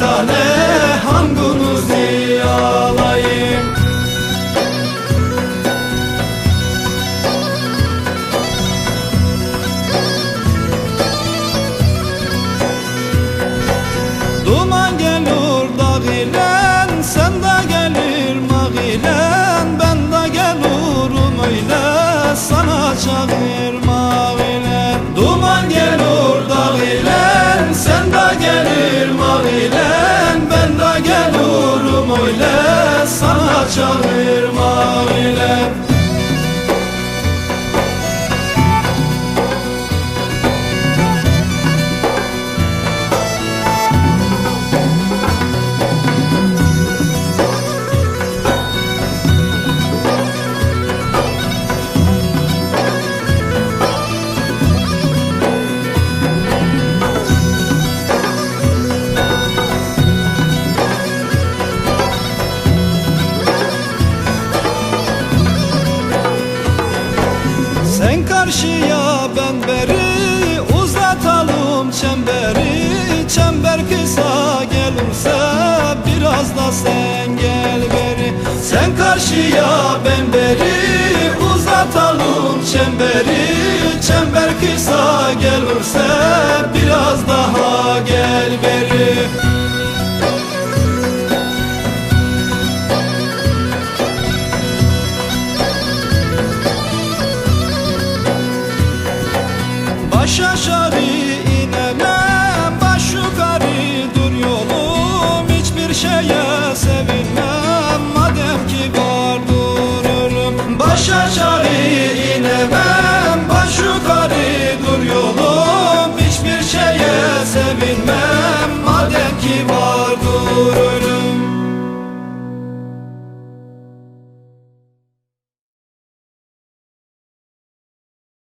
tane. sana çağırma ile. karşıya ben beri Uzatalım çemberi. Çember kısa gelirse Biraz da sen gel beri. Sen karşıya ben beri Uzatalım çemberi. Çember kısa gelirse Biraz